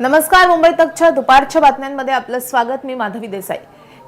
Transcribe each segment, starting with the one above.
नमस्कार मुंबई तकच्या दुपारच्या बातम्यांमध्ये आपलं स्वागत. मी माधवी देसाई.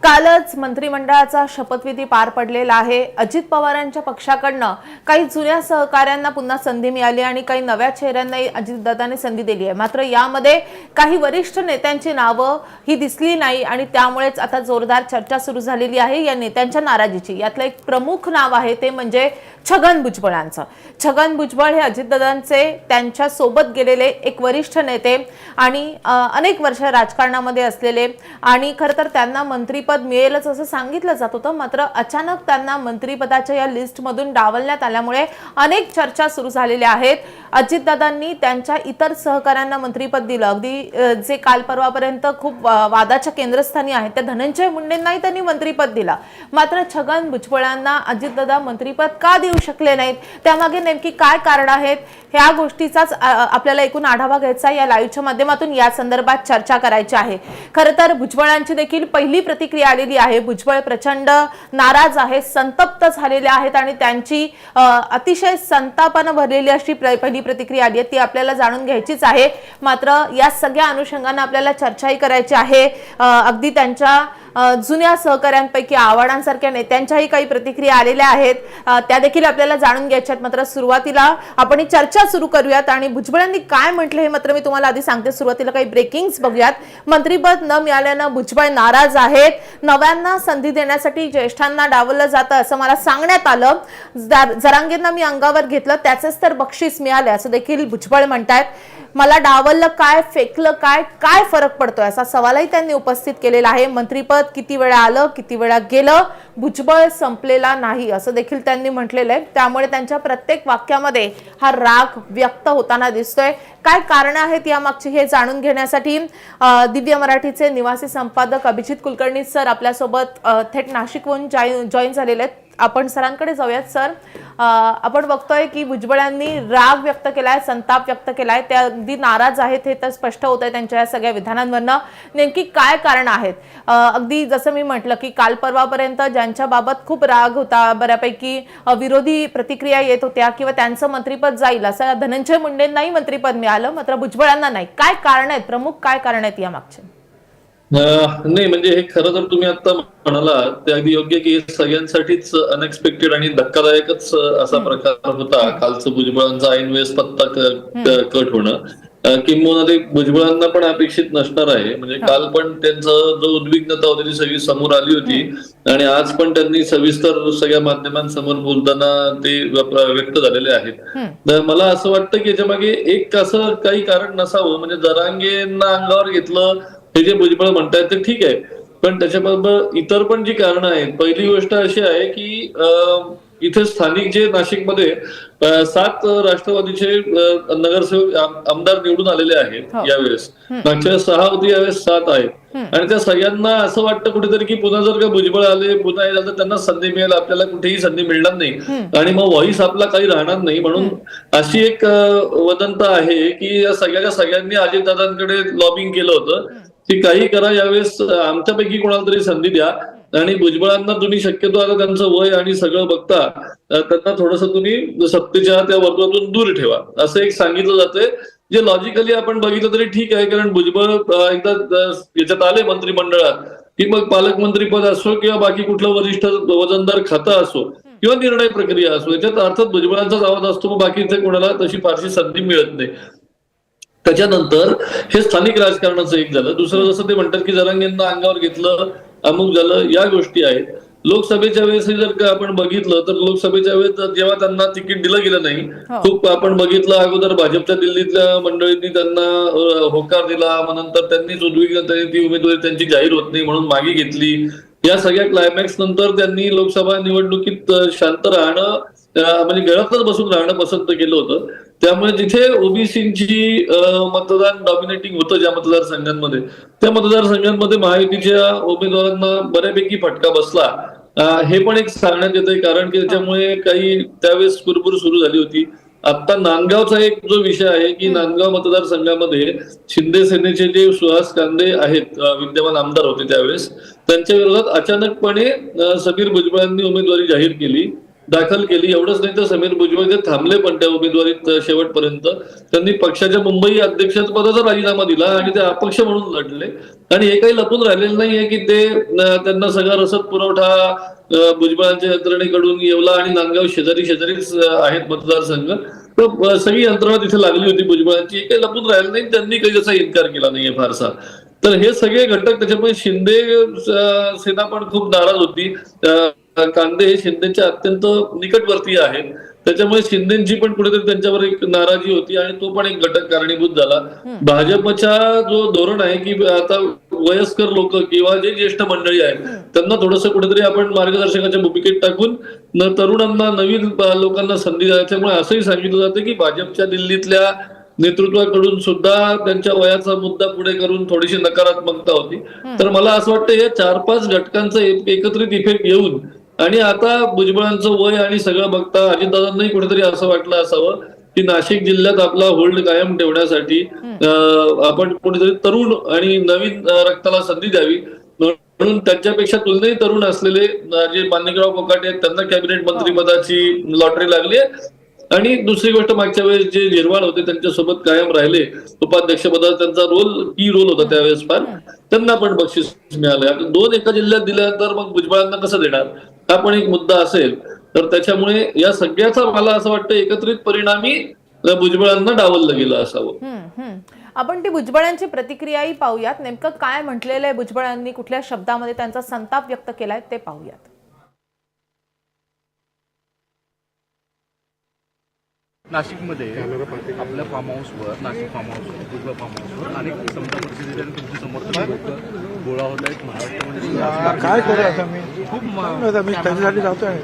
कालच मंत्रिमंडळाचा शपथविधी पार पडलेला आहे. अजित पवारांच्या पक्षाकडनं काही जुन्या सहकाऱ्यांना पुन्हा संधी मिळाली आणि काही नव्या चेहऱ्यांनाही अजितदादाने संधी दिली आहे. मात्र यामध्ये काही वरिष्ठ नेत्यांची नावं ही दिसली नाही आणि त्यामुळेच आता जोरदार चर्चा सुरू झालेली आहे. या नेत्यांच्या नाराजीची. यातलं एक प्रमुख नाव आहे ते म्हणजे छगन भुजबळांचं. छगन भुजबळ हे अजितदादांचे त्यांच्यासोबत गेलेले एक वरिष्ठ नेते आणि अनेक वर्ष राजकारणामध्ये असलेले आणि खरं तर त्यांना मंत्रीपद मिळेलच असं सांगितलं जात होतं. मात्र अचानक त्यांना मंत्रीपदाच्या या लिस्टमधून डावलण्यात आल्यामुळे अनेक चर्चा सुरू झालेल्या आहेत. अजितदादांनी त्यांच्या इतर सहकाऱ्यांना मंत्रीपद दिलं. अगदी जे काल परवापर्यंत खूप वादाच्या केंद्रस्थानी आहेत त्या धनंजय मुंडेंनाही त्यांनी मंत्रीपद दिलं. मात्र छगन भुजबळांना अजितदादा मंत्रीपद का देऊ शकले नाहीत? त्यामागे नेमकी काय कारण आहेत? ह्या गोष्टीचाच आपल्याला एकूण आढावा घ्यायचा या लाईव्हच्या माध्यमातून या संदर्भात चर्चा करायची आहे. खरं तर भुजबळांची देखील पहिली प्रतिक्रिया आलेली आहे. भुजबळ प्रचंड नाराज आहेत संतप्त झालेले आहेत आणि त्यांची अतिशय संतापानं भरलेली अशी पहिली प्रतिक्रिया आली आहे. ती आपल्याला जाणून घ्यायचीच आहे. मात्र या सगळ्या अनुषंगानं आपल्याला चर्चाही करायची आहे. अगदी त्यांच्या जुन्या सहकाऱ्यांपैकी आव्हाडांसारख्या नेत्यांच्याही काही प्रतिक्रिया आलेल्या आहेत. त्या देखील आपल्याला जाणून घ्यायच्या आहेत. मात्र सुरुवातीला आपण ही चर्चा सुरू करूयात आणि भुजबळांनी काय म्हटलं हे मात्र मी तुम्हाला आधी सांगते. सुरुवातीला काही ब्रेकिंग्स बघूयात. मंत्रीपद न मिळाल्यानं भुजबळ नाराज आहेत. नव्यांना संधी देण्यासाठी ज्येष्ठांना डावलं जातं असं मला सांगण्यात आलं. जर- जरांगेंना मी अंगावर घेतलं त्याचेच तर बक्षीस मिळाले असं देखील भुजबळ म्हणतायत. मला डावललं काय फेकलं काय काय फरक पडतोय असा सवालही त्यांनी उपस्थित केलेला आहे. मंत्रीपद किती वेळा आलं किती वेळा गेलं भुजबळ संपलेला नाही असं देखील त्यांनी म्हटलेलं आहे. त्यामुळे त्यांच्या प्रत्येक वाक्यामध्ये हा राग व्यक्त होताना दिसतोय. काय कारण आहेत यामागची हे जाणून घेण्यासाठी दिव्य मराठीचे निवासी संपादक अभिजित कुलकर्णी सर आपल्यासोबत थेट नाशिकहून जॉईन झालेले आहेत. आपण सरांकडे जाऊयात सर. आपण बघतोय की भुजबळांनी राग व्यक्त केलाय संताप व्यक्त केलाय. ते अगदी नाराज आहेत हे तर स्पष्ट होत आहे त्यांच्या या सगळ्या विधानांवरनं. नेमकी काय कारण आहेत? अगदी जसं मी म्हटलं की काल परवापर्यंत ज्यांच्याबाबत खूप राग होता बऱ्यापैकी विरोधी प्रतिक्रिया येत होत्या किंवा त्यांचं मंत्रीपद जाईल असं धनंजय मुंडेंनाही मंत्रीपद मिळालं मात्र भुजबळांना नाही. काय कारण आहेत? प्रमुख काय कारण आहेत यामागचे? नाही म्हणजे हे खरं तर तुम्ही आता म्हणाला ते अगदी योग्य की सगळ्यांसाठीच अनएक्सपेक्टेड आणि धक्कादायकच असा प्रकार होता. कालचं भुजबळांचा ऐन वेळेस पत्ता कट होणं. किंबहुना ते भुजबळांना पण अपेक्षित नसणार आहे. म्हणजे काल पण त्यांचं जो उद्विग्नता होती ती सगळी समोर आली होती. आणि आज पण त्यांनी सविस्तर सगळ्या माध्यमांसमोर बोलताना ते व्य- व्यक्त झालेले आहेत. तर मला असं वाटतं की याच्या मागे एक असं काही कारण नसावं. म्हणजे जरांगेंना अंगावर घेतलं हे जे भुजबळ म्हणतायत ते ठीक आहे. पण त्याच्याबरोबर इतर पण जी कारणं आहेत पहिली गोष्ट अशी आहे की इथे स्थानिक जे नाशिकमध्ये सात राष्ट्रवादीचे नगरसेवक आम- आमदार निवडून आलेले आहेत हो. यावेळेस. मागच्या सहा होती यावेळेस सात आहेत. आणि त्या सगळ्यांना असं वाटतं कुठेतरी की पुन्हा जर का भुजबळ आले पुन्हा हे झालं तर त्यांना संधी मिळेल आपल्याला कुठेही संधी मिळणार नाही. आणि मग व्हॉइस आपला काही राहणार नाही. म्हणून अशी एक वदंत आहे की या सगळ्याच्या सगळ्यांनी अजितदादांकडे लॉबिंग केलं होतं. की काही करा यावेळेस आमच्यापैकी कोणाला तरी संधी द्या. आणि भुजबळांना तुम्ही शक्यतो आता त्यांचं वय आणि सगळं बघता त्यांना थोडस तुम्ही सत्तेच्या त्या वर्तुळातून दूर ठेवा. असं एक सांगितलं जातंय. जे लॉजिकली आपण बघितलं तरी ठीक आहे कारण भुजबळ एकदा याच्यात आले मंत्रिमंडळात की मग पालकमंत्री पद असो किंवा बाकी कुठलं वरिष्ठ वजनदार खातं असो किंवा निर्णय प्रक्रिया असो याच्यात अर्थात भुजबळांचाच आवाज असतो मग बाकी इथे कोणाला तशी फारशी संधी मिळत नाही. त्याच्यानंतर हे स्थानिक राजकारणाचं एक झालं. दुसरं जसं ते म्हणतात की जरांगेंना अंगावर घेतलं अमुक झालं या गोष्टी आहेत. लोकसभेच्या वेळेस जर का आपण बघितलं तर लोकसभेच्या वेळेस जेव्हा त्यांना तिकीट दिलं गेलं नाही हो. खूप आपण बघितलं अगोदर भाजपच्या दिल्लीतल्या मंडळींनी त्यांना होकार दिला मग नंतर त्यांनीच उद्विग्नतेने ती उमेदवारी त्यांची जाहीर होत नाही म्हणून मागे घेतली. या सगळ्या क्लायमॅक्स नंतर त्यांनी लोकसभा निवडणुकीत शांत राहणं म्हणजे घरातच बसून राहणं पसंत केलं होतं. त्यामुळे जिथे ओबीसीची मतदान डॉमिनेटिंग होतं ज्या मतदारसंघांमध्ये त्या मतदारसंघांमध्ये महायुतीच्या उमेदवारांना बऱ्यापैकी फटका बसला. हे पण एक सांगण्यात येतंय कारण की त्याच्यामुळे काही त्यावेळेस कुरबुर सुरू झाली होती. आता नांदगावचा एक जो विषय आहे की नांदगाव मतदारसंघामध्ये शिंदे सेनेचे जे सुहास कांदे आहेत विद्यमान आमदार होते त्यावेळेस त्यांच्या विरोधात अचानकपणे समीर भुजबळांनी उमेदवारी जाहीर केली. दाखल केली. एवढंच नाही तर समीर भुजबळ ते थांबले पण त्या उमेदवारीत शेवटपर्यंत. त्यांनी पक्षाच्या मुंबई अध्यक्षपदाचा राजीनामा दिला आणि ते अपक्ष म्हणून लढले. आणि हे काही लपून राहिलेलं नाहीये की ते त्यांना सगळा रसद पुरवठा भुजबळांच्या यंत्रणेकडून येवला आणि नांदगाव शेजारी शेजारीच आहेत मतदारसंघ. तर सगळी यंत्रणा तिथे लागली होती भुजबळांची. हे काही लपून राहिलं नाही. त्यांनी काही त्याचा इन्कार केला नाहीये फारसा. तर हे सगळे घटक त्याच्यामुळे शिंदे सेना पण खूप नाराज होती. कांदे हे शिंदेच्या अत्यंत निकटवर्तीय आहेत. त्याच्यामुळे शिंदेची पण कुठेतरी त्यांच्यावर एक नाराजी होती आणि तो पण एक घटक कारणीभूत झाला. भाजपचा जो धोरण आहे की आता वयस्कर लोक किंवा जे ज्येष्ठ मंडळी आहेत त्यांना थोडस कुठेतरी आपण मार्गदर्शकाच्या भूमिकेत टाकून न तरुणांना नवीन लोकांना संधी द्यायच्यामुळे असंही सांगितलं जातं की भाजपच्या दिल्लीतल्या नेतृत्वाकडून सुद्धा त्यांच्या वयाचा मुद्दा पुढे करून थोडीशी नकारात्मकता होती. तर मला असं वाटतं या चार पाच घटकांचा एक- एकत्रित इफेक्ट येऊन आणि आता भुजबळांचं वय आणि सगळं बघता अजितदादांनाही कुठेतरी असं वाटलं असावं की नाशिक जिल्ह्यात आपला होल्ड कायम ठेवण्यासाठी आपण कुठेतरी तरुण आणि नवीन रक्ताला संधी द्यावी. म्हणून त्यांच्यापेक्षा तुलनेही तरुण असलेले जे माणिकराव कोकाटे आहेत त्यांना कॅबिनेट मंत्रीपदाची लॉटरी लागली आहे. आणि दुसरी गोष्ट मागच्या वेळेस जे झिरवाळ होते त्यांच्यासोबत कायम राहिले उपाध्यक्षपदाचा त्यांचा रोल की रोल होता त्यावेळेस फार त्यांना पण बक्षीस मिळालंय. आता दोन एका जिल्ह्यात दिल्यानंतर मग भुजबळांना कसं देणार? हा पण एक मुद्दा असेल तर त्याच्यामुळे या सगळ्याचा मला असं वाटतं एकत्रित परिणामी भुजबळांना डावललं गेलं असावं. आपण ती भुजबळांची प्रतिक्रियाही पाहूयात. नेमकं काय म्हटलेलं आहे भुजबळांनी कुठल्या शब्दामध्ये त्यांचा संताप व्यक्त केलाय ते पाहूयात. नाशिकमध्ये आपल्या फार्म हाऊसवर नाशिक फार्म हाऊसवर भुजबळ फार्म हाऊसवर अनेक समजा परिस्थिती तुमचे समर्थक लोक गोळा होत आहेत महाराष्ट्रामध्ये काय करू आता मी? खूप आता मी. त्याच्यासाठी जातोय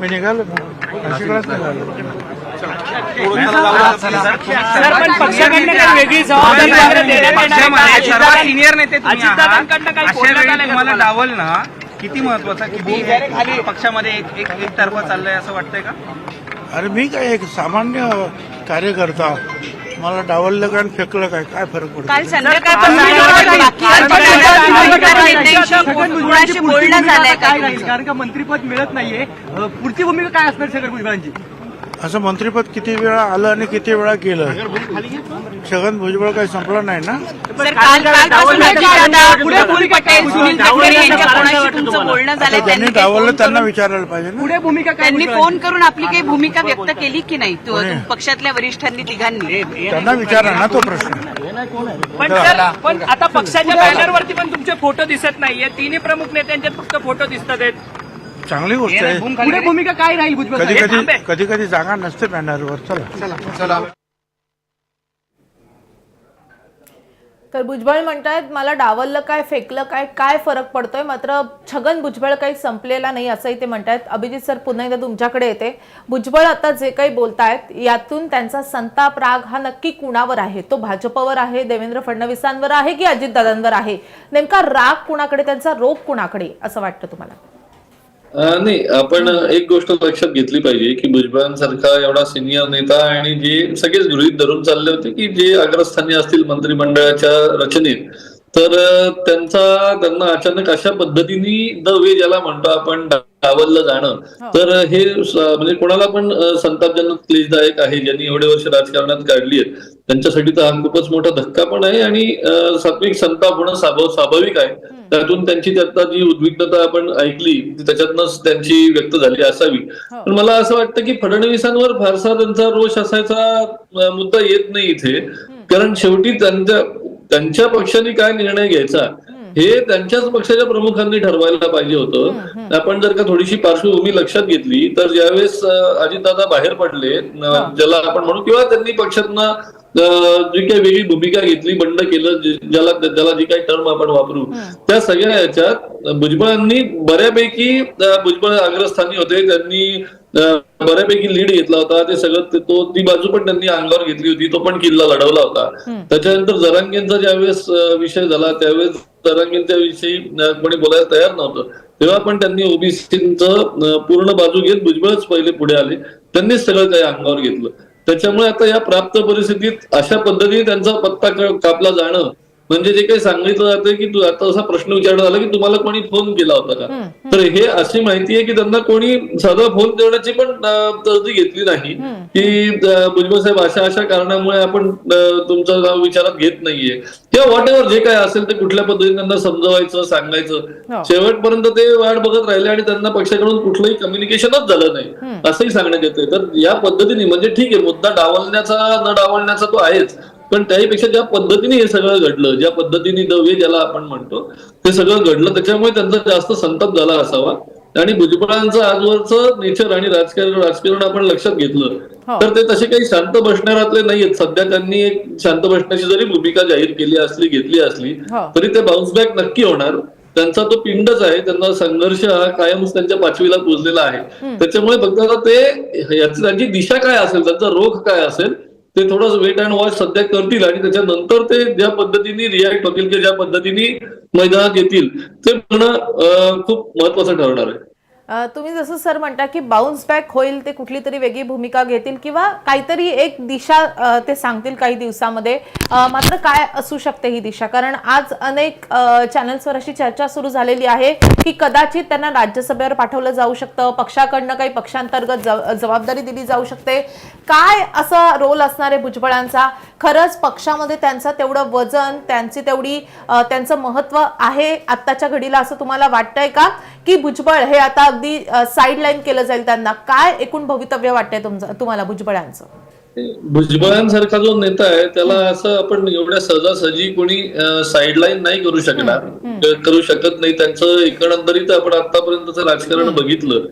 मी. निघालो. नाशिकलाच निघालो? डावल ना. किती महत्त्वाचा किती पक्षामध्ये एक एक एक तर्फा चाललंय असं वाटतंय का? अरे मी काय एक सामान्य कार्यकर्ता मला डावललं काय आणि फेकलं काय काय फरक पडतो काल बोलणं झालंय काय कारण का मंत्रीपद मिळत नाहीये पुढची भूमिका काय असणार छगन भुजबळांची असं मंत्रीपद किती वेळा आलं आणि किती वेळा गेलं? छगन भुजबळ काही संपलं नाही ना? डावललं फोन त्यांना विचारायला पाहिजे ना. पुढे भूमिका त्यांनी? फोन करून आपली काही भूमिका व्यक्त केली की नाही? पक्षातल्या वरिष्ठांनी तिघांनी. त्यांना विचारा ना तो प्रश्न. पण आता पक्षाच्या बॅनरवरती पण तुमचे फोटो दिसत नाहीये. तिन्ही प्रमुख नेत्यांचे फक्त फोटो दिसतात आहेत. चांगली गोष्ट आहे. पुढे भूमिका काय राहील भुजबळ कधी? कधी. कधी कधी जागा नसते बॅनरवर. चला. तर भुजबळ म्हणतायत मला डावललं काय फेकलं काय काय फरक पडतोय? मात्र छगन भुजबळ काही संपलेला नाही असंही ते म्हणतायत. अभिजित सर पुन्हा एकदा तुमच्याकडे येते. भुजबळ आता जे काही बोलतायत यातून त्यांचा संताप राग हा नक्की कुणावर आहे? तो भाजपवर आहे देवेंद्र फडणवीसांवर आहे की अजितदादांवर आहे? नेमका राग कुणाकडे त्यांचा रोग कुणाकडे? असं वाटतं तुम्हाला? नाही आपण एक गोष्ट लक्षात घेतली पाहिजे की भुजबळांसारखा एवढा सिनियर नेता आणि जे सगळेच गृहित धरून चालले होते की जे अग्रस्थानी असतील मंत्रिमंडळाच्या रचनेत तर त्यांचा त्यांना अचानक अशा पद्धतीने द वे ज्याला म्हणतो आपण डावललं जाणं. तर हे म्हणजे कोणाला पण संतापजनक क्लेशदायक आहे ज्यांनी एवढे वर्ष राजकारणात काढली आहेत त्यांच्यासाठी तर हा खूपच मोठा धक्का पण आहे आणि सात्विक संताप होणं स्वाभाव- स्वाभाविक आहे. त्यातून त्यांची ती आता जी उद्विग्नता आपण ऐकली ती त्याच्यातनंच त्यांची व्यक्त झाली असावी. पण मला असं वाटतं की फडणवीसांवर फारसा त्यांचा रोष असायचा मुद्दा येत नाही इथे. कारण शेवटी त्यांच्या त्यांच्या पक्षाने काय निर्णय घ्यायचा हे त्यांच्याच पक्षाच्या प्रमुखांनी ठरवायला पाहिजे होतं. आपण जर का थोडीशी पार्श्वभूमी लक्षात घेतली तर ज्यावेळेस अजितदादा बाहेर पडले ज्याला आपण म्हणू किंवा त्यांनी पक्षातनं जी काही वेगळी भूमिका घेतली बंड केलं ज्याला ज्याला जी काही टर्म आपण वापरू त्या सगळ्या याच्यात भुजबळांनी बऱ्यापैकी भुजबळ अग्रस्थानी होते. त्यांनी बऱ्यापैकी लीड घेतला होता. ते सगळं ते- तो बाजू पण त्यांनी अंगावर घेतली होती. तो पण किल्ला लढवला होता. त्याच्यानंतर जरांगेंचा ज्यावेळेस विषय झाला त्यावेळेस जरांगेंच्या विषयी कोणी बोलायला तयार नव्हतं. तेव्हा पण त्यांनी ओबीसीचं पूर्ण बाजू घेत भुजबळच पहिले पुढे आले. त्यांनीच सगळं काही अंगावर घेतलं. त्याच्यामुळे आता या प्राप्त परिस्थितीत अशा पद्धतीने त्यांचा पत्ता कापला जाणं म्हणजे जे काही सांगितलं जातं की तू आता असा प्रश्न विचारण्यात आला की तुम्हाला कोणी फोन केला होता का? तर हे अशी माहिती आहे की त्यांना कोणी साधा फोन देण्याची पण तरतूद घेतली नाही. की भुजबळ साहेब अशा अशा कारणामुळे आपण तुमचं नाव विचारात घेत नाहीये. किंवा व्हॉट एव्हर जे काय असेल ते कुठल्या पद्धतीने त्यांना समजवायचं हो. सांगायचं शेवटपर्यंत ते वाट बघत राहिले आणि त्यांना पक्षाकडून कुठलंही कम्युनिकेशनच झालं नाही. असंही सांगण्यात येतंय. तर या पद्धतीने म्हणजे ठीक आहे मुद्दा डावलण्याचा न डावलण्याचा तो आहेच. पण त्याहीपेक्षा ज्या पद्धतीने हे सगळं घडलं ज्या पद्धतीने दवे ज्याला आपण म्हणतो ते सगळं घडलं त्याच्यामुळे त्यांचा जास्त संताप झाला असावा. आणि भुजबळांचं आजवरचं नेचर आणि राजकारण राजकारण आपण लक्षात घेतलं तर ते तसे काही शांत बसणारातले नाहीयेत. सध्या त्यांनी एक शांत बसण्याची जरी भूमिका जाहीर केली असली घेतली असली हो. तरी ते बाउन्स बॅक नक्की होणार. त्यांचा तो पिंडच आहे त्यांना संघर्ष हा कायमच त्यांच्या पाचवीला पोहोचलेला आहे. त्याच्यामुळे फक्त आता ते याची त्यांची दिशा काय असेल त्यांचा रोख काय असेल ते थोडं वेट अँड वॉच सध्या करतील आणि त्याच्यानंतर ते ज्या पद्धतीने रिॲक्ट होतील किंवा ज्या पद्धतीने मैदानात येतील ते बघणं खूप महत्वाचं ठरणार आहे. तुम्ही जसं सर म्हणता की बाउन्स बॅक होईल ते कुठली तरी वेगळी भूमिका घेतील किंवा काहीतरी एक दिशा ते सांगतील काही दिवसामध्ये. मात्र काय असू शकते ही दिशा? कारण आज अनेक चॅनल्सवर अशी चर्चा सुरू झालेली आहे की कदाचित त्यांना राज्यसभेवर पाठवलं जाऊ शकतं पक्षाकडनं काही पक्षांतर्गत जबाबदारी दिली जाऊ शकते. काय असा रोल असणार आहे भुजबळांचा? खरंच पक्षामध्ये त्यांचं तेवढं वजन त्यांची तेवढी त्यांचं महत्त्व आहे आत्ताच्या घडीला असं तुम्हाला वाटतंय का? की भुजबळ हे आता अगदी साईडलाईन केलं जाईल त्यांना. काय एकूण भवितव्य वाटतंय तुमचं तुम्हाला भुजबळांचं? भुजबळांसारखा जो नेता आहे त्याला असं आपण एवढ्या सहजासहजी कोणी साईडलाईन नाही करू शकणार. करू शकत नाही. त्यांचं एकंदरीत आपण आतापर्यंतचं राजकारण बघितलं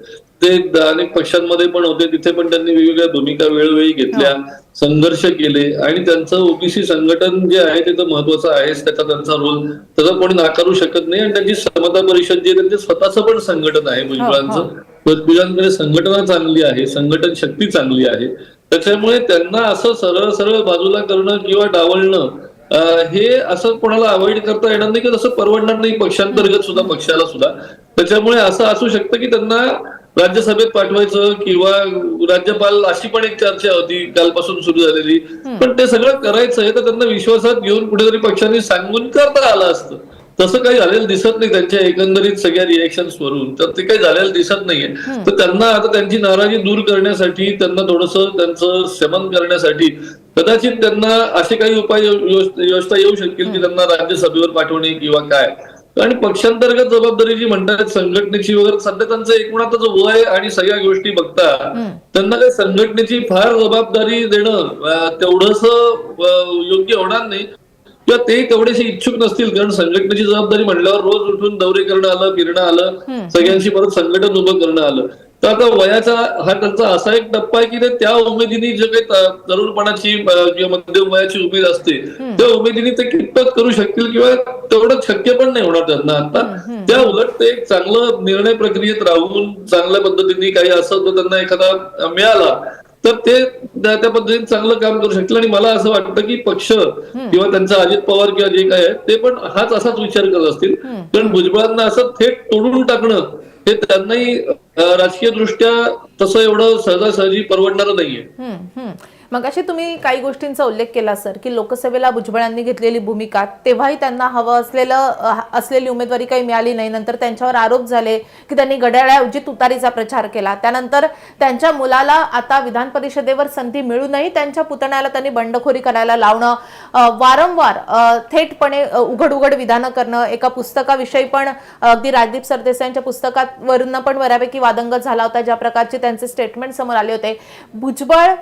ते अनेक पक्षांमध्ये पण होते. तिथे पण त्यांनी वेगवेगळ्या भूमिका वेळोवेळी घेतल्या संघर्ष केले आणि त्यांचं ओबीसी संघटन जे आहे ते तर महत्वाचं आहेच. त्याचा त्यांचा रोल त्याचा कोणी नाकारू शकत नाही. आणि त्यांची समता परिषद जी आहे त्यांचे स्वतःचं पण संघटन आहे भुजबळांचं. भुजबळांकडे संघटना चांगली आहे संघटन शक्ती चांगली आहे. त्याच्यामुळे त्यांना असं सरळ सरळ बाजूला करणं किंवा डावलणं हे असं कोणाला अवॉइड करता येणार नाही की तसं परवडणार नाही पक्षांतर्गत सुद्धा पक्षाला सुद्धा. त्याच्यामुळे असं असू शकतं की त्यांना राज्यसभेत पाठवायचं किंवा राज्यपाल अशी पण एक चर्चा होती कालपासून सुरू झालेली. पण ते सगळं करायचं आहे तर त्यांना विश्वासात घेऊन कुठेतरी पक्षांनी सांगून करता आलं असतं. तसं काही झालेलं दिसत नाही त्यांच्या एकंदरीत सगळ्या रिएक्शन्स वरून. तर ते काही झालेलं दिसत नाहीये. तर त्यांना आता त्यांची नाराजी दूर करण्यासाठी त्यांना थोडस त्यांचं शमन करण्यासाठी कदाचित त्यांना असे काही उपाय यो- यो- योजता येऊ शकतील की त्यांना राज्यसभेवर पाठवणे किंवा काय. आणि पक्षांतर्गत जबाबदारी जी म्हणतात संघटनेची वगैरे सध्या त्यांचं एकूणातच वय आणि सगळ्या गोष्टी बघता त्यांना काही संघटनेची फार जबाबदारी देणं तेवढस योग्य होणार नाही. किंवा ते तेवढेसे इच्छुक नसतील कारण संघटनेची जबाबदारी म्हणल्यावर रोज उठून दौरे करणं आलं फिरणं आलं सगळ्यांशी परत संघटन उभं करणं आलं. तर आता वयाचा हा त्यांचा असा एक टप्पा आहे की ते त्या उमेदीने जे काही तरुणपणाची किंवा मध्यम वयाची उमेद असते त्या उमेदीने ते कितपत करू शकतील किंवा तेवढं शक्य पण नाही होणार त्यांना आता. त्या उलट ते एक चांगलं निर्णय प्रक्रियेत राहून चांगल्या पद्धतीने काही असं त्यांना एखादा मिळाला तर ते त्या त्या पद्धतीने चांगलं काम करू शकतील. आणि मला असं वाटतं की पक्ष किंवा त्यांचा अजित पवार किंवा जे काय आहे ते पण हाच असाच विचार करत असतील. कारण भुजबळांना असं थेट तोडून टाकणं हे त्यांनाही राजकीय दृष्ट्या तसं एवढं सहजासहजी परवडणारं नाहीये. मग अशी तुम्ही काही गोष्टींचा उल्लेख केला सर की लोकसभेला भुजबळांनी घेतलेली भूमिका तेव्हाही त्यांना हवं असलेलं असलेली उमेदवारी काही मिळाली नाही. नंतर त्यांच्यावर आरोप झाले की त्यांनी घड्याळाऐवजी तुतारीचा प्रचार केला. त्यानंतर त्यांच्या मुलाला आता विधान परिषदेवर संधी मिळूनही त्यांच्या पुतण्याला त्यांनी बंडखोरी करायला लावणं वारंवार थेटपणे उघड उघड विधानं करणं एका पुस्तकाविषयी पण अगदी राजदीप सरदेसाईंच्या पुस्तकावरून पण बऱ्यापैकी वादंग झाला होता ज्या प्रकारचे त्यांचे स्टेटमेंट समोर आले होते. भुजबळ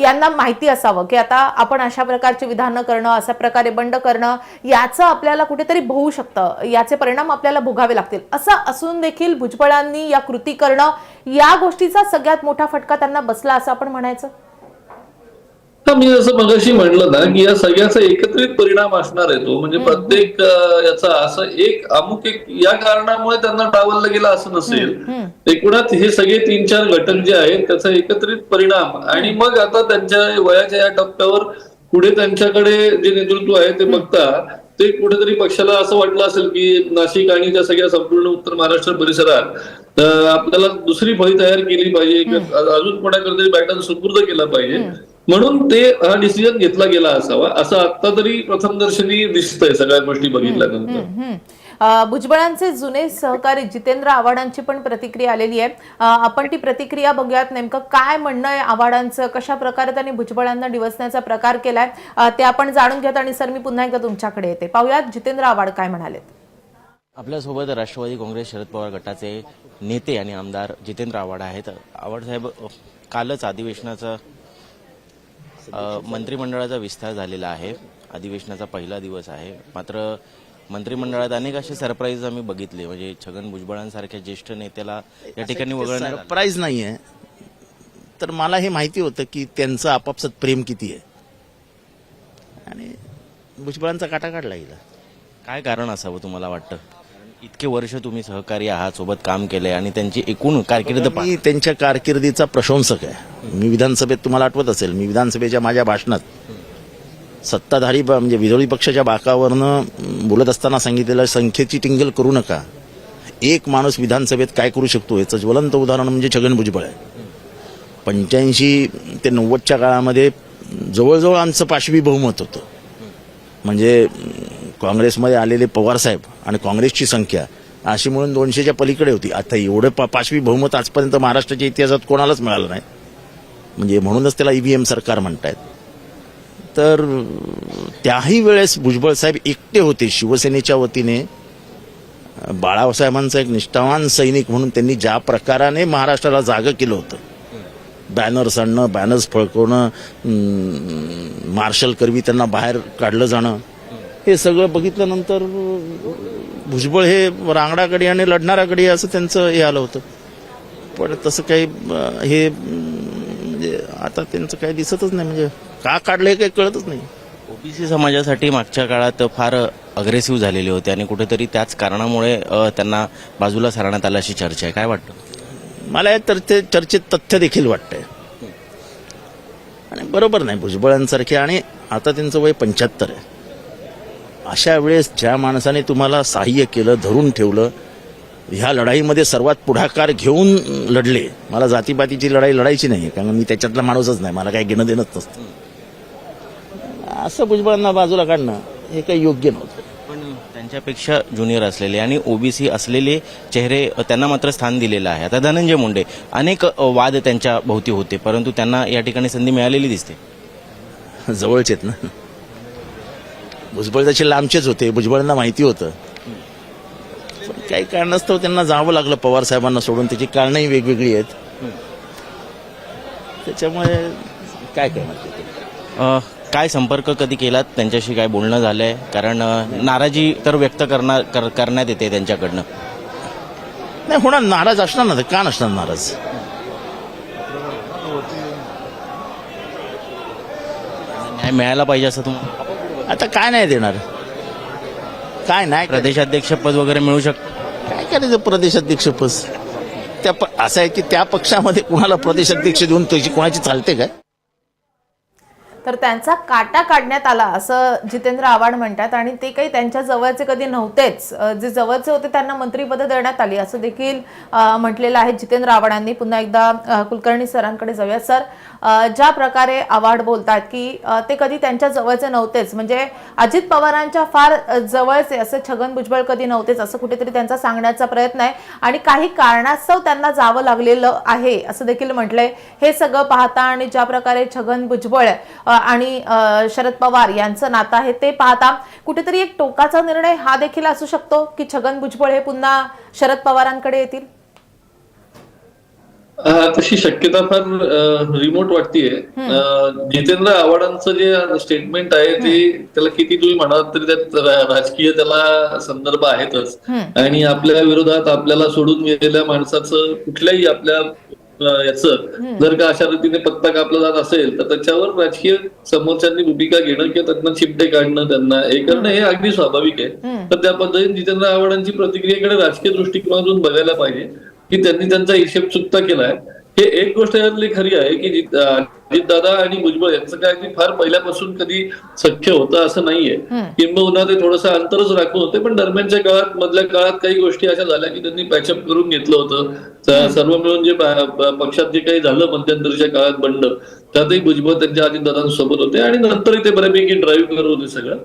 यांना त्यांना माहिती असावं की आता आपण अशा प्रकारची विधानं करणं अशा प्रकारे बंड करणं याचं आपल्याला कुठेतरी भोवू शकतं. याचे परिणाम आपल्याला भोगावे लागतील. असं असून देखील भुजबळांनी या कृती करणं या गोष्टीचा सगळ्यात मोठा फटका त्यांना बसला असं आपण म्हणायचं? मी जसं मगाशी म्हणलं ना की या सगळ्याचा एकत्रित परिणाम असणार आहे तो. म्हणजे प्रत्येक याचा असं एक अमुक एक या कारणामुळे त्यांना डावललं गेलं असं नसेल. एकूणात हे सगळे तीन चार घटक जे आहेत त्याचा एकत्रित परिणाम. आणि मग आता त्यांच्या वयाच्या या टप्प्यावर पुढे त्यांच्याकडे जे नेतृत्व आहे ते बघता ते कुठेतरी पक्षाला असं वाटलं असेल की नाशिक आणि त्या सगळ्या संपूर्ण उत्तर महाराष्ट्र परिसरात आपल्याला दुसरी फळी तयार केली पाहिजे. अजून कोणाकडे बॅटन सुपूर्द केला पाहिजे. म्हणून ते हा डिसिजन घेतला गेला असावा असं आता तरी प्रथम दर्शनी दिसतंय सगळ्या गोष्टी बघितल्यानंतर. भुजबळांचे जुने सहकारी जितेंद्र आव्हाडांची पण प्रतिक्रिया आलेली आहे. आपण ती प्रतिक्रिया बघूयात नेमकं काय म्हणणं आहे आव्हाडांचं कशा प्रकारे त्यांनी भुजबळांना डिवसण्याचा प्रकार केलाय ते आपण जाणून घेत आणि सर मी पुन्हा एकदा तुमच्याकडे येते. पाहुयात जितेंद्र आव्हाड काय म्हणालेत. आपल्यासोबत राष्ट्रवादी काँग्रेस शरद पवार गटाचे नेते आणि आमदार जितेंद्र आव्हाड आहेत. आव्हाड साहेब कालच अधिवेशनाचा मंत्रिमंडळाचा विस्तार झालेला आहे. अधिवेशनाचा पहिला दिवस आहे. मात्र मंत्रिमंडळात अनेक असे सरप्राईज आम्ही बघितले. म्हणजे छगन भुजबळांसारख्या ज्येष्ठ नेत्याला या ठिकाणी वगळण्यात आलं. सरप्राईज नाही आहे तर मला हे माहिती होतं की त्यांचं आपापसात प्रेम किती आहे. आणि भुजबळांचा काटा काढला गेला काय कारण असावं तुम्हाला वाटतं? इतके वर्ष तुम्ही सहकारी आहात सोबत काम केलंय आणि त्यांची एकूण कारकीर्द पा- मी त्यांच्या कारकिर्दीचा प्रशंसक आहे. मी विधानसभेत तुम्हाला आठवत असेल मी विधानसभेच्या माझ्या भाषणात सत्ताधारी ब- म्हणजे विरोधी पक्षाच्या बाकावरनं अं, बोलत असताना सांगितलेलं संख्येची टिंगल करू नका. एक माणूस विधानसभेत काय करू शकतो याचं ज्वलंत उदाहरण म्हणजे छगन भुजबळ आहे. पंच्याऐंशी ते नव्वदच्या काळामध्ये जवळजवळ आमचं पाशवी बहुमत होतं. म्हणजे अं, काँग्रेसमध्ये आलेले पवारसाहेब आणि काँग्रेसची संख्या अशी म्हणून दोनशेच्या पलीकडे होती. आता एवढं पा- पाशवी बहुमत आजपर्यंत महाराष्ट्राच्या इतिहासात कोणालाच मिळालं नाही. म्हणजे म्हणूनच त्याला ईव्हीएम सरकार म्हणतायत. तर त्याही वेळेस भुजबळ साहेब एकटे होते शिवसेनेच्या वतीने. बाळासाहेबांचा एक निष्ठावान सैनिक म्हणून त्यांनी ज्या प्रकाराने महाराष्ट्राला जागं केलं होतं. बॅनर्स आणणं बॅनर्स फळकवणं मार्शल करवी त्यांना बाहेर काढलं जाणं हे सगळं बघितल्यानंतर भुजबळ हे रांगडाकडे आणि लढणाराकडे असं त्यांचं हे आलं होतं. पण तसं काही हे म्हणजे आता त्यांचं काही दिसतच नाही. म्हणजे का काढलंय काही कळतच नाही. ओबीसी समाजासाठी मागच्या काळात फार अग्रेसिव्ह झालेले होते आणि कुठेतरी त्याच कारणामुळे त्यांना बाजूला सारण्यात आलं अशी चर्चा आहे. काय वाटतं? मला तर ते चर्चेत तथ्य देखील वाटतंय. आणि बरोबर नाही भुजबळांसारखे. आणि आता त्यांचं वय पंच्याहत्तर आहे. अशा वेळेस ज्या माणसाने तुम्हाला सहाय्य केलं धरून ठेवलं ह्या लढाईमध्ये सर्वात पुढाकार घेऊन लढले. मला जातीपातीची लढाई लढायची नाही कारण मी त्याच्यातला माणूसच नाही. मला काही घेणं देणंच नसतं. असं भुजबळांना बाजूला काढणं हे काही योग्य नव्हतं. पण त्यांच्यापेक्षा ज्युनियर असलेले आणि ओबीसी असलेले चेहरे त्यांना मात्र स्थान दिलेलं आहे. आता धनंजय मुंडे अनेक वाद त्यांच्या भोवती होते परंतु त्यांना या ठिकाणी संधी मिळालेली दिसते. जवळचे आहेत ना. भुजबळ तसे लांबचेच होते भुजबळांना माहिती होतं. पण काही कारणास्तव त्यांना जावं लागलं पवार साहेबांना सोडून त्याची कारणंही वेगवेगळी आहेत. त्याच्यामुळे काय करणार काय संपर्क कधी केलात? त्यांच्याशी काय बोलणं झालंय? कारण नाराजी तर व्यक्त करणार कर- करण्यात येते त्यांच्याकडनं. नाही होणार नाराज असणार ना. का नसणार नाराज? न्याय मिळायला पाहिजे असं तुम्हाला आता काय नाही देणार. काय नाही करायचं? प्रदेशाध्यक्ष पद वगैरे मिळू शकतं काय करायचं प्रदेशाध्यक्ष पद? त्या प- असं आहे की त्या पक्षामध्ये कुणाला प्रदेशाध्यक्ष देऊन त्याची कोणाची चालते काय? तर त्यांचा काटा काढण्यात आला असं जितेंद्र आव्हाड म्हणतात. आणि ते काही त्यांच्या जवळचे कधी नव्हतेच. जे जवळचे होते त्यांना मंत्रीपद देण्यात आली. असं देखील म्हटलेलं आहे जितेंद्र आव्हाडांनी. पुन्हा एकदा कुलकर्णी सरांकडे जाऊया. सर ज्या प्रकारे आव्हाड बोलतात की ते कधी त्यांच्या जवळचे नव्हतेच. म्हणजे अजित पवारांच्या फार जवळचे असं छगन भुजबळ कधी नव्हतेच असं कुठेतरी त्यांचा सांगण्याचा प्रयत्न आहे. आणि काही कारणास्तव त्यांना जावं लागलेलं आहे असं देखील म्हटलंय. हे सगळं पाहता आणि ज्या प्रकारे छगन भुजबळ आणि शरद पवार यांचं नातं आहे ते पाहता कुठेतरी एक टोकाचा निर्णय हा देखील असू शकतो की छगन भुजबळ हे पुन्हा शरद पवारांकडे येतील? तशी शक्यता फार रिमोट वाटतीये. जितेंद्र आव्हाडांचं जे स्टेटमेंट आहे ते त्याला किती तुम्ही म्हणाल तरी त्यात राजकीय त्याला संदर्भ आहेतच. आणि आपल्या विरोधात आपल्याला सोडून गेलेल्या माणसाचं कुठल्याही आपल्या याचं. जर का अशा रीतीने पत्ता कापला जात असेल तर त्याच्यावर राजकीय समोरच्यांनी भूमिका घेणं किंवा त्यांना चिमटे काढणं त्यांना हे करणं हे अगदी स्वाभाविक आहे. तर त्या पद्धतीने जितेंद्र आव्हाडांची प्रतिक्रियेकडे राजकीय दृष्टिकोनातून बघायला पाहिजे की त्यांनी त्यांचा हिशेब चुकता केलाय. हे एक गोष्ट यातली खरी आहे की दादा आणि भुजबळ यांचं काय अगदी फार पहिल्यापासून कधी सख्य होतं असं नाहीये. किंबहुना ते थोडंसं अंतरच राखून होते पण दरम्यानच्या काळात मधल्या काळात काही गोष्टी अशा झाल्या की त्यांनी पॅचअप करून घेतलं होतं. सर्व मिळून जे पक्षात जे काही झालं मध्यंतरीच्या काळात बंड त्यातही भुजबळ त्यांच्या अजितदादांसोबत होते आणि नंतरही ते बऱ्यापैकी ड्राईव्ह करत होते सगळं.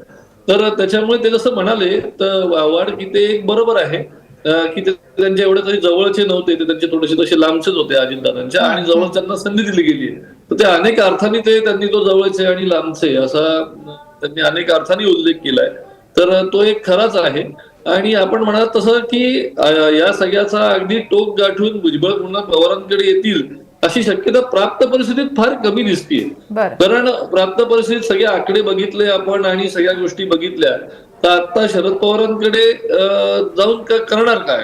तर त्याच्यामुळे ते जसं म्हणाले तर आव्हाड की ते एक बरोबर आहे. की ते त्यांच्या एवढे काही जवळचे नव्हते ते त्यांचे थोडेसे तसे लांबचेच होते अजितदादांच्या आणि जवळ त्यांना संधी दिली गेली तर ते अनेक अर्थाने ते त्यांनी तो जवळचे आणि लांबचे असा त्यांनी अनेक अर्थाने उल्लेख केलाय. तर तो एक खराच आहे. आणि आपण म्हणाल तसं की या सगळ्याचा अगदी टोक गाठून भुजबळ पुन्हा पवारांकडे येतील अशी शक्यता प्राप्त परिस्थितीत फार कमी दिसतीये. बरं. कारण प्राप्त परिस्थितीत सगळे आकडे बघितले आपण आणि सगळ्या गोष्टी बघितल्या तर आता शरद पवारांकडे जाऊन क- करणार काय?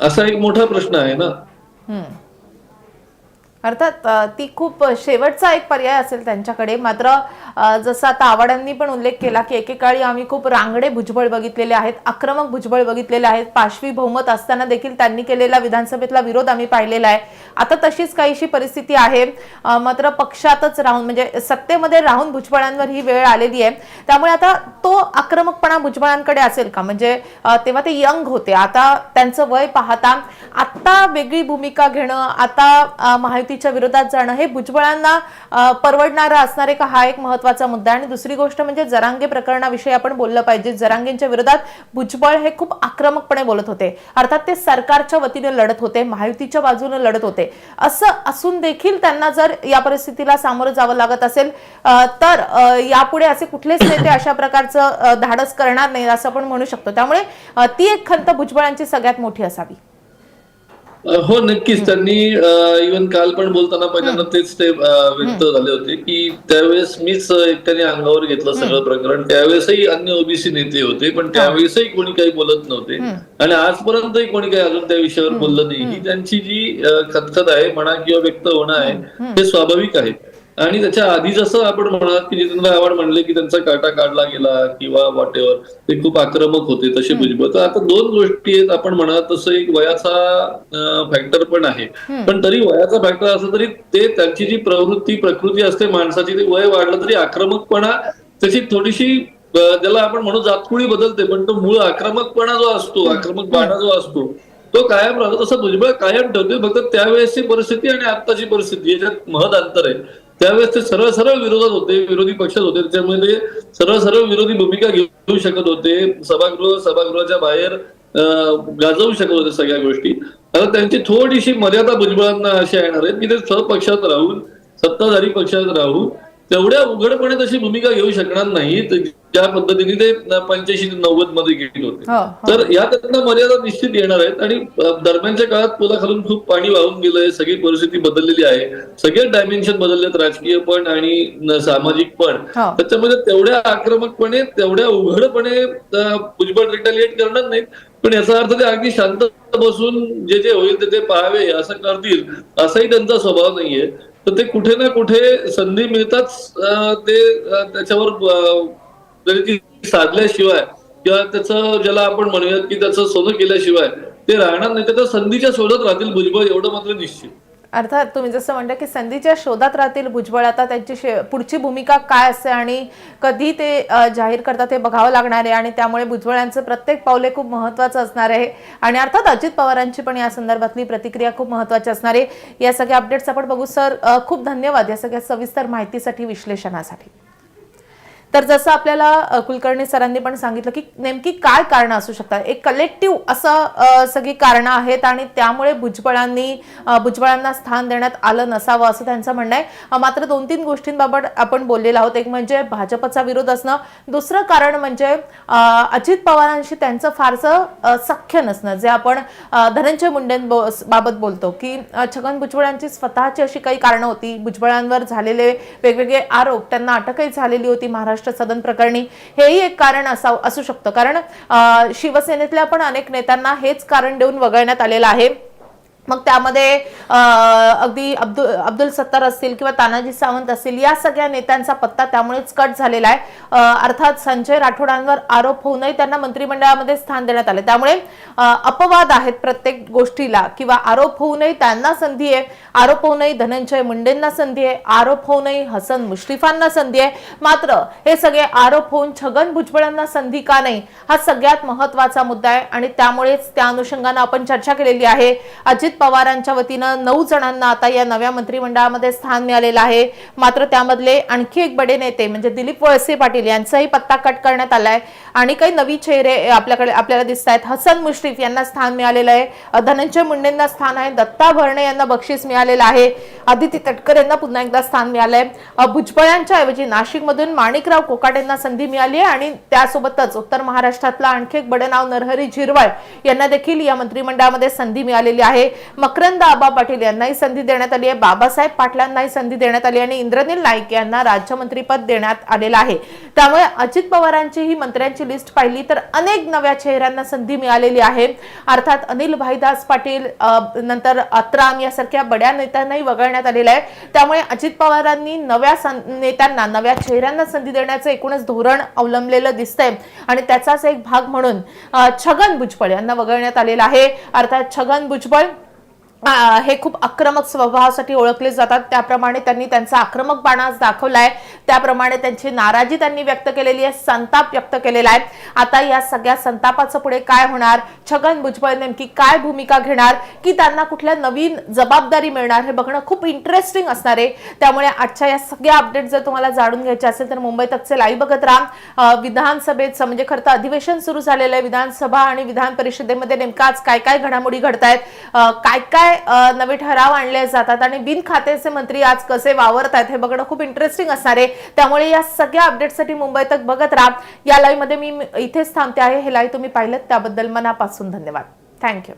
असा एक मोठा प्रश्न आहे ना. अर्थात ती खूप शेवटचा एक पर्याय असेल त्यांच्याकडे. मात्र जसं आता आवाड्यांनी पण उल्लेख केला की एकेकाळी आम्ही खूप रांगडे भुजबळ बघितलेले आहेत आक्रमक भुजबळ बघितलेले आहेत पाशवी बहुमत असताना देखील त्यांनी केलेला विधानसभेतला विरोध आम्ही पाहिलेला आहे. आता तशीच काहीशी परिस्थिती आहे. मात्र पक्षातच राहून म्हणजे सत्तेमध्ये राहून भुजबळांवर ही वेळ आलेली आहे. त्यामुळे आता तो आक्रमकपणा भुजबळांकडे असेल का? म्हणजे तेव्हा ते यंग होते. आता त्यांचं वय पाहता आत्ता वेगळी भूमिका घेणं आता अ, महायुतीच्या विरोधात जाणं हे भुजबळांना परवडणारं असणार एक का हा एक महत्त्वाचा मुद्दा आणि दुसरी गोष्ट म्हणजे जरांगे प्रकरणाविषयी आपण बोललं पाहिजे. जरांगेंच्या विरोधात भुजबळ हे खूप आक्रमकपणे बोलत होते. अर्थात ते सरकारच्या वतीने लढत होते महायुतीच्या बाजूने लढत होते. असं असून देखील त्यांना जर या परिस्थितीला सामोरं जावं लागत असेल तर यापुढे असे कुठलेच नेते अशा प्रकारचं धाडस करणार नाही असं आपण म्हणू शकतो. त्यामुळे ती एक खंत भुजबळांची सगळ्यात मोठी असावी. हो नक्कीच. त्यांनी इवन काल पण बोलताना पहिल्यांदा तेच ते व्यक्त झाले होते की त्यावेळेस मीच एकट्याने अंगावर घेतलं सगळं प्रकरण. त्यावेळेसही अन्य ओबीसी नेते होते पण त्यावेळेसही कोणी काही बोलत नव्हते. आणि आजपर्यंतही कोणी काही अजून त्या विषयावर बोललं नाही ही. त्यांची जी खतखत आहे म्हणा किंवा व्यक्त होणं आहे हे स्वाभाविक आहे. आणि त्याच्या आधी जसं आपण म्हणाल की जितेंद्र आव्हाड म्हणले की त्यांचा काटा काढला गेला किंवा वॉट ते खूप आक्रमक होते तसे भुजबळ तर आता दोन गोष्टी आहेत आपण म्हणाल तसं एक वयाचा फॅक्टर पण आहे. पण तरी वयाचा फॅक्टर असलं तरी ते त्यांची जी प्रवृत्ती प्रकृती असते माणसाची ते वय वाढलं तरी आक्रमकपणा त्याची थोडीशी ज्याला आपण म्हणू जातकुळी बदलते पण तो मूळ आक्रमकपणा जो असतो आक्रमक बाणा जो असतो तो कायम राहतो. तसं भुजबळ कायम ठेवते फक्त त्यावेळेसची परिस्थिती आणि आत्ताची परिस्थिती याच्यात महद अंतर आहे. त्यावेळेस ते सरळ सरळ विरोधात होते विरोधी पक्षात होते. त्याच्यामुळे ते सरळ सरळ विरोधी भूमिका घेऊ शकत होते. सभागृह सभागृहाच्या बाहेर गाजवू शकत होते सगळ्या गोष्टी. आता त्यांची थोडीशी मर्यादा भुजबळांना अशी येणार आहेत की ते स्वपक्षात राहून सत्ताधारी पक्षात राहून तेवढ्या उघडपणे तशी भूमिका घेऊ शकणार नाहीत. ज्या पद्धतीने ते पंच्याऐंशी ते नव्वदमध्ये गेले होते. हो, हो. तर या त्यांना मर्यादा निश्चित येणार आहेत आणि दरम्यानच्या काळात पुलाखालून खूप पाणी वाहून गेलंय. सगळी परिस्थिती बदललेली आहे. सगळे डायमेन्शन बदललेत राजकीय पण आणि सामाजिक पण. हो. त्याच्यामध्ये तेवढ्या आक्रमकपणे तेवढ्या उघडपणे भुजबळ रिटॅलिएट करणार नाहीत. पण याचा अर्थ ते अगदी शांत बसून जे जे होईल ते ते पाहावे असं करतील असाही त्यांचा स्वभाव नाहीये. तर ते कुठे ना कुठे संधी मिळताच ते त्याच्यावर जरी ती साधल्याशिवाय किंवा त्याचं ज्याला आपण म्हणूयात की त्याचं सोनं केल्याशिवाय ते राहणार नाही तर संधीच्या शोधात राहतील भुजबळ एवढं मात्र निश्चित. अर्थात तुम्ही जसं म्हणता की संधीच्या शोधात राहतील भुजबळ आता त्यांची शे- पुढची भूमिका काय असते आणि कधी ते जाहीर करतात हे बघावं लागणार आहे आणि त्यामुळे भुजबळांचं प्रत्येक पावले खूप महत्त्वाचं असणार आहे. आणि अर्थात अजित पवारांची पण या संदर्भातली प्रतिक्रिया खूप महत्त्वाची असणार आहे. या सगळ्या अपडेट्स आपण बघू सर. खूप धन्यवाद या सगळ्या सविस्तर माहितीसाठी विश्लेषणासाठी. तर जसं आपल्याला कुलकर्णी सरांनी पण सांगितलं की नेमकी काय कारणं असू शकतात? एक कलेक्टिव्ह असं सगळी कारणं आहेत आणि त्यामुळे भुजबळांनी भुजबळांना स्थान देण्यात आलं नसावं असं त्यांचं म्हणणं आहे. मात्र दोन तीन गोष्टींबाबत आपण बोललेलो आहोत. एक म्हणजे भाजपचा विरोध असणं दुसरं कारण म्हणजे अजित पवारांशी त्यांचं फारसं सख्य नसणं जे आपण धनंजय मुंडेंबाबत बोलतो की छगन भुजबळांची स्वतःची अशी काही कारणं होती. भुजबळांवर झालेले वेगवेगळे आरोप त्यांना अटकही झालेली होती महाराष्ट्र सदन प्रकरणी हेही एक कारण असावं असू शकतं. कारण शिवसेनेतल्या पण अनेक नेत्यांना हेच कारण देऊन वगळण्यात आलेलं आहे. मग त्यामध्ये अगदी अब्दुल अब्दुल सत्तार असतील किंवा तानाजी सावंत असतील या सगळ्या नेत्यांचा पत्ता त्यामुळेच कट झालेला आहे. अर्थात संजय राठोडांवर आरोप होऊनही त्यांना मंत्रिमंडळामध्ये स्थान देण्यात आले. त्यामुळे अपवाद आहेत प्रत्येक गोष्टीला किंवा आरोप होऊनही त्यांना संधी आहे. आरोप होऊनही धनंजय मुंडेंना संधी आहे. आरोप होऊनही हसन मुश्रीफांना संधी आहे. मात्र हे सगळे आरोप होऊन छगन भुजबळांना संधी का नाही हा सगळ्यात महत्त्वाचा मुद्दा आहे. आणि त्यामुळेच त्या अनुषंगानं आपण चर्चा केलेली आहे. अजित पवारांच्या वतीनं नऊ जणांना आता या नव्या मंत्रिमंडळामध्ये स्थान मिळालेलं आहे. मात्र त्यामधले आणखी एक बडे नेते म्हणजे दिलीप वळसे पाटील यांचाही पत्ता कट करण्यात आलाय. आणि काही नवी चेहरे आपल्याकडे आपल्याला दिसत आहेत हसन मुश्रीफ यांना स्थान मिळालेलं आहे. धनंजय मुंडेंना स्थान आहे. दत्ता भरणे यांना बक्षीस मिळालेलं आहे. आदिती तटकर यांना पुन्हा एकदा स्थान मिळालंय. भुजबळांच्या ऐवजी नाशिकमधून माणिकराव कोकाट यांना संधी मिळाली आहे आणि त्यासोबतच उत्तर महाराष्ट्रातलं आणखी एक बडे नाव नरहरी झिरवाळ यांना देखील या मंत्रिमंडळामध्ये संधी मिळालेली आहे. मकरंद आबा पाटील यांनाही संधी देण्यात आली आहे. बाबासाहेब पाटलांनाही संधी देण्यात आली आहे आणि इंद्रनील नाईक यांना राज्यमंत्रीपद देण्यात आलेलं आहे. त्यामुळे अजित पवारांची ही मंत्र्यांची लिस्ट पाहिली तर अनेक नव्या चेहऱ्यांना संधी मिळालेली आहे. अर्थात अनिल भाईदास पाटील नंतर अत्राम यासारख्या बड्या नेत्यांनाही वगळण्यात आलेलं आहे. त्यामुळे अजित पवारांनी नव्या सं- नेत्यांना नव्या चेहऱ्यांना संधी देण्याचं एकूणच धोरण अवलंबलेलं दिसतंय. आणि त्याचाच एक भाग म्हणून छगन भुजबळ यांना वगळण्यात आलेला आहे. अर्थात छगन भुजबळ हे खूप आक्रमक स्वभावासाठी ओळखले जातात. त्याप्रमाणे त्यांनी त्यांचा आक्रमक बाणा दाखवलाय. त्याप्रमाणे त्यांची नाराजी त्यांनी व्यक्त केलेली आहे संताप व्यक्त केलेला आहे. आता या सगळ्या संतापाचं पुढे काय होणार? छगन भुजबळ नेमकी काय भूमिका घेणार? की त्यांना कुठल्या नवीन जबाबदारी मिळणार? हे बघणं खूप इंटरेस्टिंग असणार आहे. त्यामुळे आजच्या या सगळ्या अपडेट जर तुम्हाला जाणून घ्यायचे असेल तर मुंबई तकचे लाईव्ह बघत राहा. विधानसभेचं म्हणजे खरं तर अधिवेशन सुरू झालेलं आहे. विधानसभा आणि विधान परिषदेमध्ये नेमका आज काय काय घडामोडी घडतायत? काय काय काय नवे ठराव आणले जातात आणि बिन खात्याचे मंत्री आज कसे वावरत आहेत हे बघणं खूप इंटरेस्टिंग असणार आहे. त्यामुळे या सगळ्या अपडेटसाठी मुंबई तक बघत राहा. या लाईव्हमध्ये मी इथेच थांबते आहे. हे लाईव्ह तुम्ही पाहिलं त्याबद्दल मनापासून धन्यवाद. थँक्यू